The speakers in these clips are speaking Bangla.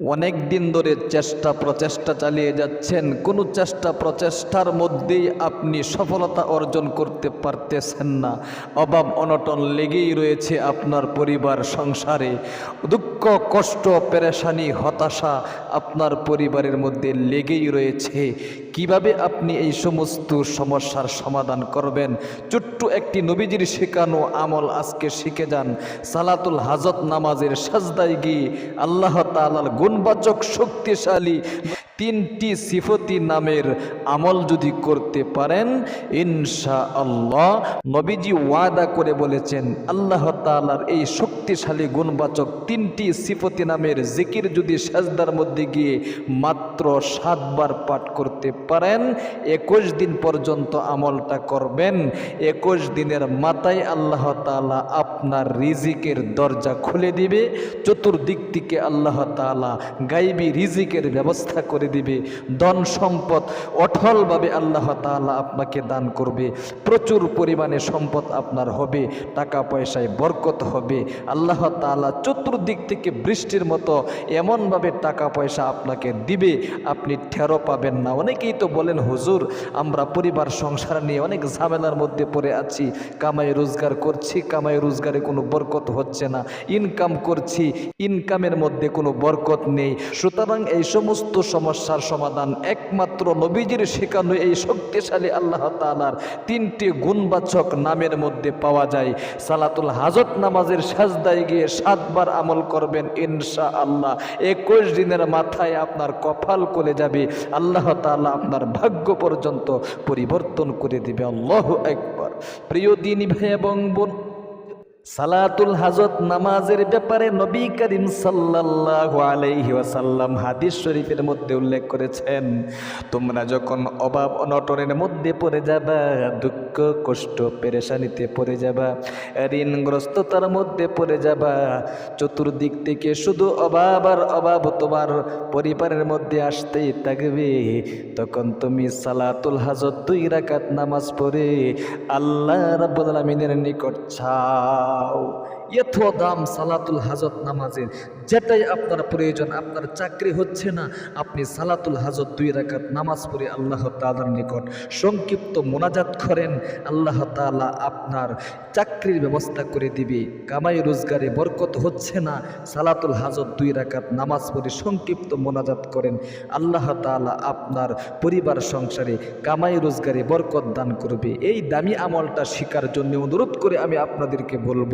অনেক দিন ধরে চেষ্টা প্রচেষ্টা চালিয়ে যাচ্ছেন। কোনো চেষ্টা প্রচেষ্টার মধ্যেই আপনি সফলতা অর্জন করতে পারতেছেন না। অভাব অনটন লেগেই রয়েছে আপনার পরিবার সংসারে। দুঃখ, কষ্ট, পেরেশানি, হতাশা আপনার পরিবারের মধ্যে লেগেই রয়েছে। কীভাবে আপনি এই সমস্ত সমস্যার সমাধান করবেন? ছোট্ট একটি নবীজির শেখানো আমল আজকে শিখে যান। সালাতুল হাজত নামাজের সাজদায় গিয়ে আল্লাহ তালার গুণবাচক শক্তিশালী। তিনটি সিফতি নামের আমল যদি করতে পারেন ইনশা আল্লাহ নবীজি ওয়াদা করে বলেছেন, আল্লাহ তালার এই শক্তিশালী গুণবাচক তিনটি সিফতি নামের জিকির যদি সাজদার মধ্যে গিয়ে মাত্র সাতবার পাঠ করতে পারেন, একুশ দিন পর্যন্ত আমলটা করবেন। একুশ দিনের মাথায় আল্লাহ তালা আপনার রিজিকের দরজা খুলে দিবে। চতুর্দিক থেকে আল্লাহ তালা গাইবি রিজিকের ব্যবস্থা করে দিবে। ধন সম্পদ অঠলভাবে আল্লাহ তালা আপনাকে দান করবে। প্রচুর পরিমাণে সম্পদ আপনার হবে। টাকা পয়সায় বরকত হবে। আল্লাহ তালা চতুর্দিক থেকে বৃষ্টির মতো এমনভাবে টাকা পয়সা আপনাকে দিবে, আপনি ঠেরো পাবেন না। অনেকেই তো বলেন, হুজুর, আমরা পরিবার, সংসার নিয়ে অনেক ঝামেলার মধ্যে পড়ে আছি। কামাই, রোজগার করছি, কামাই, রোজগারে কোনো বরকত হচ্ছে না। ইনকাম করছি, ইনকামের মধ্যে কোনো বরকত নেই। সুতরাং এই সমস্ত সমস্যার সমাধান। একমাত্র নবীজির শেখানো এই শক্তিশালী আল্লাহ তালার তিনটি গুণবাচক নামের মধ্যে পাওয়া যায়। সালাতুল হাজত নামাজের সাজদায় গিয়ে সাতবার আমল করবেন ইনশা আল্লাহ একুশ দিনের মাথায় আপনার কপাল করে যাবে। আল্লাহ তাআলা আপনার ভাগ্য পর্যন্ত পরিবর্তন করে দিবে। আল্লাহ একবার প্রিয় দিনী ভাই এবং বোন সালাতুল হাজত নামাজের ব্যাপারে নবী করিম সাল্লাল্লাহু আলাইহি ওয়াসাল্লাম হাদিস শরীফের মধ্যে উল্লেখ করেছেন, তোমরা যখন অভাব অনটনের মধ্যে পড়ে যাবা, দুঃখ, কষ্ট, পেরেশানিতে পড়ে যাবা, ঋণগ্রস্ততার মধ্যে পড়ে যাবা, চতুর্দিক থেকে শুধু অভাব আর অভাব তোমার পরিবারের মধ্যে আসতেই থাকবে, তখন তুমি সালাতুল হাজত দুই রাকাত নামাজ পড়ে আল্লাহ রাব্বুল আলামিনের নিকট দাও এত দাম সালাতুল হাজত নামাজের যেটাই আপনার প্রয়োজন, আপনার চাকরি হচ্ছে না, আপনি সালাতুল হাজত দুই রাকাত নামাজ পড়ে আল্লাহ তালার নিকট সংক্ষিপ্ত মোনাজাত করেন, আল্লাহ তাআলা আপনার চাকরির ব্যবস্থা করে দিবে। কামাই রোজগারে বরকত হচ্ছে না, সালাতুল হাজত দুই রাকাত নামাজ পড়ে সংক্ষিপ্ত মোনাজাত করেন, আল্লাহ তাআলা আপনার পরিবার সংসারে কামাই রোজগারে বরকত দান করবে। এই দামি আমলটা শিকার জন্য অনুরোধ করে আমি আপনাদেরকে বলব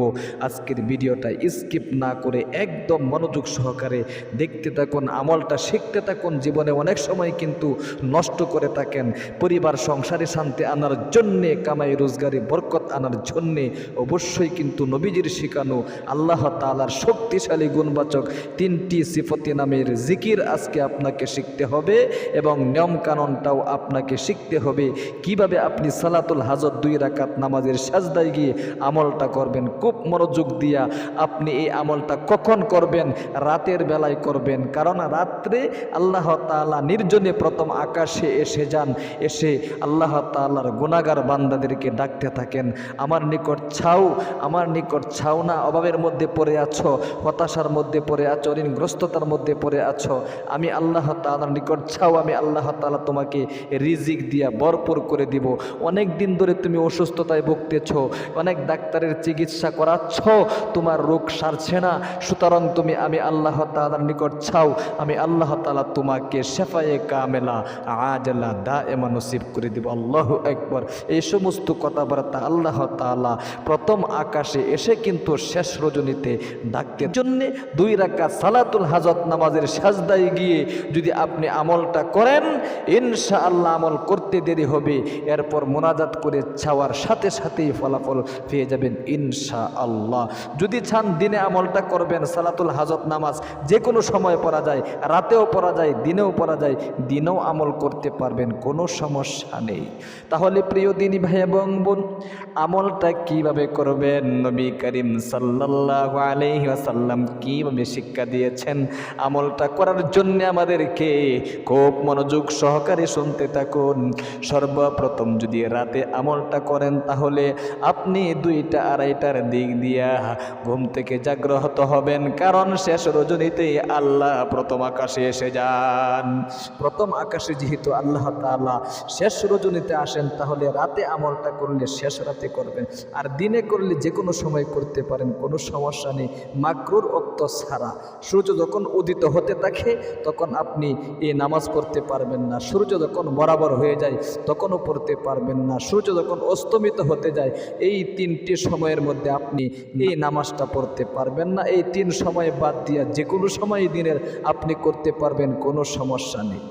আজকের ভিডিওটা স্কিপ না করে একদম মনোযোগ সহকারে দেখতে থাকুন, আমলটা শিখতে থাকুন। জীবনে অনেক সময় কিন্তু নষ্ট করে থাকেন। পরিবার, সংসারে শান্তি আনার জন্যে, কামাই, রোজগারে বরকত আনার জন্যে অবশ্যই কিন্তু নবীজির শিখানো আল্লাহ তালার শক্তিশালী গুণবাচক তিনটি সিফতি নামের জিকির আজকে আপনাকে শিখতে হবে এবং নিয়মকানুনটাও আপনাকে শিখতে হবে। কীভাবে আপনি সালাতুল হাজত দুই রাকাত নামাজের সাজদায় গিয়ে আমলটা করবেন? খুব মনোযোগ দিয়া আপনি এই আমলটা কখন করবেন? রাতের বেলায় করবেন। কারণ রাত্রে আল্লাহ তাআলা নির্জনে প্রথম আকাশে এসে যান, এসে আল্লাহ তাআলার গুণাগার বান্দাদেরকে ডাকতে থাকেন। আমার নিকট ছাও, আমার নিকট ছাও না, অভাবের মধ্যে পড়ে আছো, হতাশার মধ্যে পড়ে আছো, ঋণগ্রস্ততার মধ্যে পড়ে আছো। আমি আল্লাহ তাআলার নিকট ছাও, আমি আল্লাহ তাআলা তোমাকে রিজিক দিয়া ভরপুর করে দিব। অনেক দিন ধরে তুমি অসুস্থতায় ভুগতেছ, অনেক ডাক্তারের চিকিৎসা করাচ্ছ তোমার রোগ সারছে না, সুতরাং তুমি আমি আল্লাহ তাআলার নিকট ছাও আমি আল্লাহ তাআলা তোমাকে শেফায়ে কামেলা, আজলা দা এমা করে দিব। আল্লাহ একবার এই সমস্ত কথাবার্তা আল্লাহ তাআলা প্রথম আকাশে এসে কিন্তু শেষ রজনীতে ডাকতে জন্যে দুই রাকাত সালাতুল হাজত নামাজের সাজদায় গিয়ে যদি আপনি আমলটা করেন ইনশা আল্লাহ আমল করতে দেরি হবে। এরপর মোনাজাত করে ছাওয়ার সাথে সাথেই ফলাফল পেয়ে যাবেন ইনশা আল্লাহ যদি চান দিনে আমলটা করবেন, সালাতুল হাজত নামাজ যে কোনো সময় পড়া যায়, রাতেও পড়া যায়, দিনেও পড়া যায়, দিনেও আমল করতে পারবেন, কোনো সমস্যা নেই। তাহলে প্রিয় দিনী ভাই এবং বোন, আমলটা কীভাবে করবেন? নবী করিম সাল্লাল্লাহু আলাইহি ওয়াসাল্লাম কীভাবে শিক্ষা দিয়েছেন? আমলটা করার জন্য আমাদেরকে খুব মনোযোগ সহকারে শুনতে থাকুন। সর্বপ্রথম যদি রাতে আমলটা করেন, তাহলে আপনি দুইটা আড়াইটার দিক দিয়া ঘুম থেকে জাগ্রত হবেন, কারণ শেষ রজনীতে আল্লাহ প্রথম আকাশে এসে যান। প্রথম আকাশে যেহেতু আল্লাহ তাআলা শেষ রজনীতে আসেন, তাহলে রাতে আমলটা করলে শেষ রাতে করবেন। আর দিনে করলে যে কোনো সময় করতে পারেন, কোনো সমস্যা নেই। মাকরুর অক্ত ছাড়া সূর্য যখন উদিত হতে থাকে, তখন আপনি এই নামাজ পড়তে পারবেন না। সূর্য যখন বরাবর হয়ে যায়, তখনও পড়তে পারবেন না। সূর্য যখন অস্তমিত হতে যায়, এই তিনটি সময়ের মধ্যে আপনি এই নামাজটা পড়তে পারবেন না। এই তিন সময় বাদ দিয়া যে কোনো সময় দিনের আপনি করতে পারবেন, কোনো সমস্যা নেই।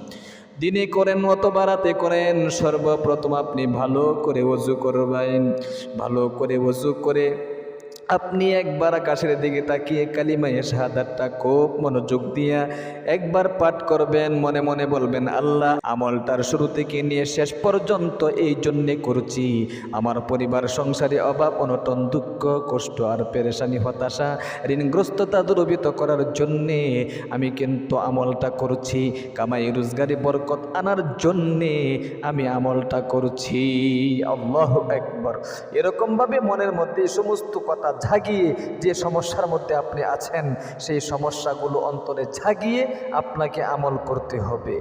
দিনে করেন অথবা রাতে করেন, সর্বপ্রথম আপনি ভালো করে অজু করবেন, ভালো করে অজু করে আপনি একবার আকাশের দিকে তাকিয়ে কালিমায়ে শাহাদাতটা খুব মনোযোগ দিয়া একবার পাঠ করবেন, মনে মনে বলবেন, আল্লাহ আমলটার শুরু থেকে নিয়ে শেষ পর্যন্ত এই জন্যে করছি। আমার পরিবার, সংসারে অভাব, অনটন, দুঃখ, কষ্ট আর পেরেশানি, হতাশা, ঋণগ্রস্ততা দূরবিত করার জন্যে আমি কিন্তু আমলটা করছি। কামাই, রোজগারি, বরকত আনার জন্যে আমি আমলটা করছি। আল্লাহ একবার এরকমভাবে মনের মধ্যে সমস্ত কথা ঝাগিয়ে যে সমস্যার মধ্যে আপনি আছেন, সেই সমস্যাগুলো অন্তরে ঝাগিয়ে আপনাকে আমল করতে হবে।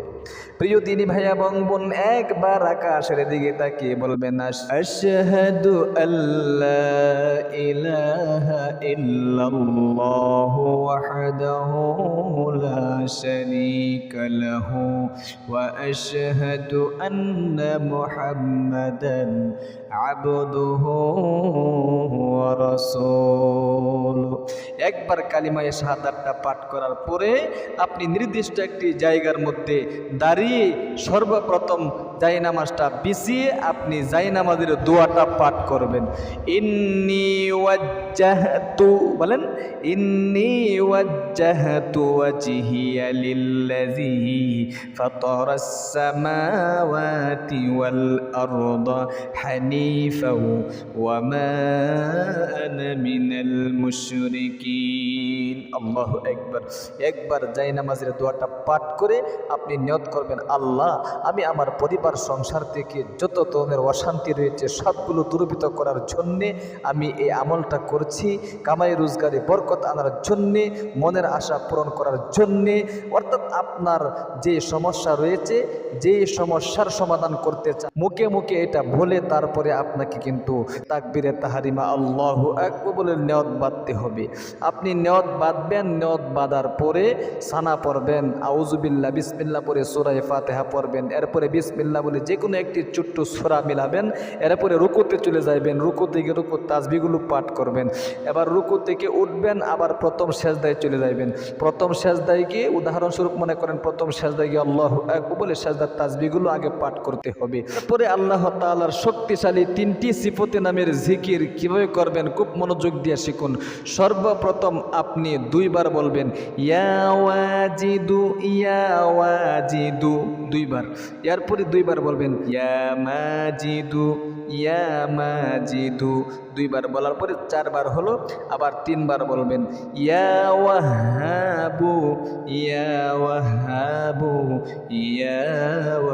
প্রিয় দিনী ভাইয়া বোন, একবার আকাশের দিকে তাকিয়ে বলবেন, আশহাদু আল্লাহ আবদুহু ওয়া রাসূলুহু একবার কালিমায়ে শাহাদাতটা পাঠ করার পরে আপনি নির্দিষ্ট একটি জায়গার মধ্যে দাঁড়িয়ে সর্বপ্রথম জায়নামাজটা বিছিয়ে আপনি জায়নামাজের দোয়াটা পাঠ করবেন। ইন্নি ওয়াজ্জাহতু, বলেন, ইন্নি ওয়াজ্জাহতু ওয়াজহিয়া লিল্লাযী ফাতারাস সামাওয়াতি ওয়াল আরদা হানিফাও ওয়া মা আনা মিনাল মুশরিকিন। আল্লাহু একবার একবার জায়নামাজের দোয়াটা পাঠ করে আপনি নিয়ত করবেন, আল্লাহ, আমি আমার পরিবার, সংসার থেকে যত ধরনের অশান্তি রয়েছে সবগুলো দূরীভূত করার জন্যে আমি এই আমলটা করছি। কামাই, রোজগারে বরকত আনার জন্যে, মনের আশা পূরণ করার জন্যে, অর্থাৎ আপনার যে সমস্যা রয়েছে, যে সমস্যার সমাধান করতে চান মুখে মুখে এটা বলে তারপরে আপনাকে কিন্তু তাকবিরে তাহারিমা আল্লাহ একবার বলে নিয়ত বাঁধতে হবে। আপনি নিয়ত বাঁধবেন নিয়ত বাঁধার পরে সানা পড়বেন আউজুবিল্লা বিসমিল্লা পরে সোরাই ফাতেহা পড়বেন, এরপরে বিসমিল্লা বলে যে কোনো একটি ছোট্ট সোরা মিলাবেন, এরপরে রুকুতে চলে যাইবেন, রুকু থেকে রুকু তাজবিগুলো পাঠ করবেন, এবার রুকু থেকে উঠবেন, আবার প্রথম সেজদায় চলে যাইবেন, প্রথম সেজদায় গিয়ে উদাহরণস্বরূপ মনে করেন প্রথম সেজদায় গিয়ে আল্লাহ বলে সেজদার তাজবিগুলো আগে পাঠ করতে হবে তারপরে আল্লাহ তাআলার শক্তিশালী তিনটি সিফতে নামের জিকির কীভাবে করবেন খুব মনোযোগ দিয়ে শিখুন, সর্বপ্রথম আপনি দুইবার বলবেন ইয়াওয়াজিদু ইয়াওয়াজিদু ইয়া ওয়াজিদু। দুইবার। এরপরে দুইবার বলবেন ইয়ামাজিদু ইয়ামাজিদু দুইবার বলার পরে চারবার হলো, আবার তিনবার বলবেন, ইয়া ওয়াহাবু ইয়া ওয়াহাবু, ইয়া ওয়াহাব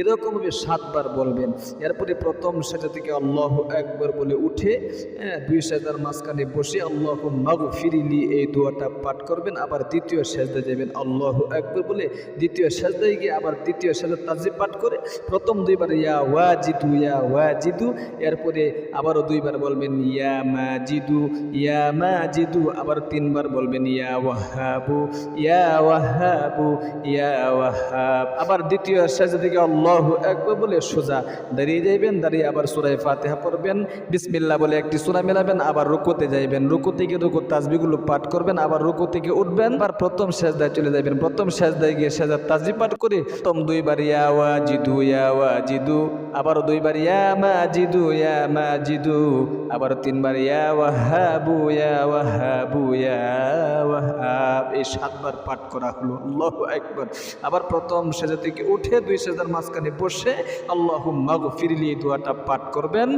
এরকমভাবে সাতবার বলবেন। এরপরে প্রথম সেটা থেকে আল্লাহ একবার বলে উঠে হ্যাঁ, দুই সেজার মাঝখানে বসে আল্লাহ মাগু ফিরিলি এই দোয়াটা পাঠ করবেন আবার দ্বিতীয় সেজদা যাবেন আল্লাহ একবার বলে দ্বিতীয় সেজদায় গিয়ে আবার তৃতীয় সেজদা তাজি পাঠ করে প্রথম দুইবার ইয়া ওয়া জিদু ইয়া ওয়া জিদু এরপরে আবারও দুইবার বলবেন ইয়া মা জিদু ইয়া মা জিদু আবার তিনবার বলবেন ইয়া ওয়াহাবু ইয়া ওয়াহাবু ইয়া ওয়াহাব আবার দ্বিতীয় সেজদা থেকে আল্লাহ একবার বলে সোজা। দাঁড়িয়ে যাইবেন, দাঁড়িয়ে আবার সুরাই ফাতেহা পড়বেন। বিসমিল্লাহ বলে একটি সুরা মেলাবেন, আবার রুকুতে যাইবেন। রুকু থেকে রুকু তাজবিগুলো পাঠ করবেন, আবার রুকু থেকে উঠবেন। আবার প্রথম সেজদায় চলে যাবেন প্রথম সেজদায় গিয়ে সেজার তাজবি পাঠ করে। প্রথম দুইবার, ইয়া ওয়াজিদু ইয়া ওয়াজিদু। আবার দুইবার, ইয়া মাজিদু, ইয়া মা জিদু আবার তিনবার, ইয়া ওয়াহাবু ইয়া ওয়াহাবু, ইয়া ওয়াহাব। এই সাতবার পাঠ করা হলো। আল্লাহ একবার আবার প্রথম সেজা থেকে উঠে দুই সেজার মাঝখানে বসে আল্লাহ মাগ ফিরলি দোয়াটা পাঠ করবেন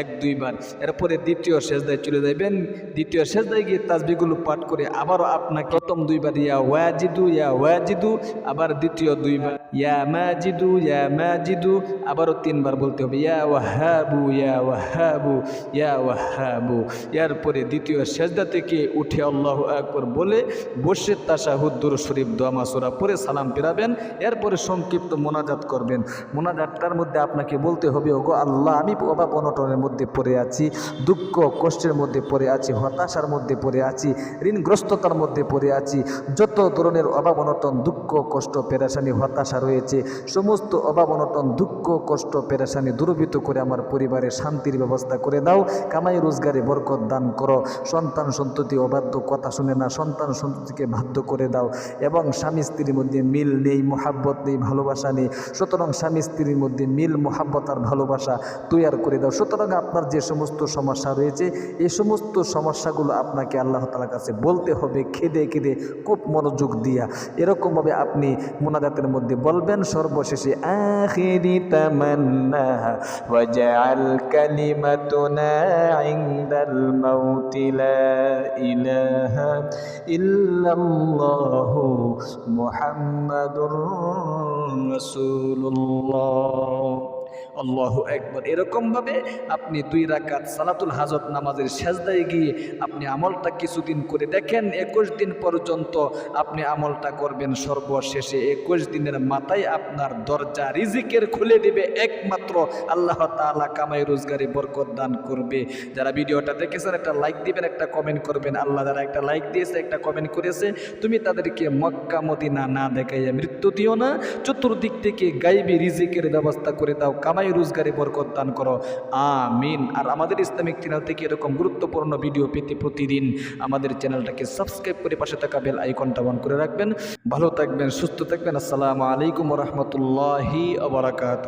এক, দুইবার। এরপরে দ্বিতীয় সেজদায় চলে যাবেন দ্বিতীয় সেজদায় গিয়ে তাসবিগুলো পাঠ করে আবারও আপনাকে প্রথম দুইবার, ইয়া ওয়াজিদু ইয়া ওয়াজিদু, আবার দ্বিতীয় দুইবার, ইয়া মাজিদু ইয়া মাজিদু, আবারও তিনবার বলতে হবে, ইয়া ওয়াহাবু ইয়া ওয়াহাবু ইয়া ওয়াহাবু। এরপরে দ্বিতীয় সেজদা থেকে উঠে আল্লাহ আকবর বলে বসে তাশাহুদ্দুর শরীফ, দোয়া মাসুরা পরে সালাম ফেরাবেন। এরপরে সংক্ষিপ্ত মোনাজাত করবেন। মোনাজাতটার মধ্যে আপনাকে বলতে হবে, ওগো আল্লাহ, আমি অভাব অনটনের মধ্যে পড়ে আছি, দুঃখ, কষ্টের মধ্যে পড়ে আছি, হতাশার মধ্যে পড়ে আছি, ঋণগ্রস্ততার মধ্যে পড়ে আছি, যত ধরনের অভাব অনটন, দুঃখ, কষ্ট, পেরেশানি, হতাশা রয়েছে, সমস্ত অভাব অনটন, দুঃখ, কষ্ট, পেরেশানি দূরভূত করে আমার পরিবারে শান্তির ব্যবস্থা করে দাও, কামাই, রোজগারে বরকত দান করো, সন্তান সন্ততি অবাধ্য, কথা শুনে না, সন্তান সন্ততিকে বাধ্য করে দাও, এবং স্বামী স্ত্রীর মধ্যে মিল নেই, মোহাব্বত নেই, ভালোবাসা নেই, সুতরাং স্বামী স্ত্রীর মধ্যে মিল, মোহাব্বত আর ভালোবাসা তৈয়ার করে দাও। সুতরাং আপনার যে সমস্ত সমস্যা রয়েছে, এই সমস্ত সমস্যাগুলো আপনাকে আল্লাহ তালার কাছে বলতে হবে, খেদে খেদে, খুব মনোযোগ দিয়া। এরকমভাবে আপনি মোনাজাতের মধ্যে বলবেন, সর্বশেষে, আখিরি মুহাম্মাদুর রাসূলুল্লাহ আল্লাহু একবার এরকমভাবে আপনি দুই রাকাত সালাতুল হাজত নামাজের সেজদায় গিয়ে আপনি আমলটা কিছুদিন করে দেখেন, একুশ দিন পর্যন্ত আপনি আমলটা করবেন সর্বশেষে। একুশ দিনের মাথায় আপনার দরজা রিজিকের খুলে দিবে, একমাত্র আল্লাহ তাআলা কামাই রোজগারে বরকত দান করবে। যারা ভিডিওটা দেখেছেন, একটা লাইক দিবেন, একটা কমেন্ট করবেন। আল্লাহ যারা একটা লাইক দিয়েছে, একটা কমেন্ট করেছে। তুমি তাদেরকে মক্কা, মদিনা না দেখাইয়া মৃত্যু দিও না, চতুর্দিক থেকে গাইবি রিজিকের ব্যবস্থা করে দাও, কামাই রোজগারে বরকত দান করো। আমিন। আর আমাদের ইসলামিক চ্যানেল থেকে এরকম গুরুত্বপূর্ণ ভিডিও পেতে প্রতিদিন আমাদের চ্যানেলটাকে সাবস্ক্রাইব করে পাশে থাকা বেল আইকনটা অন করে রাখবেন। ভালো থাকবেন, সুস্থ থাকবেন। আসসালামু আলাইকুম রহমতুল্লাহি আবরাকাত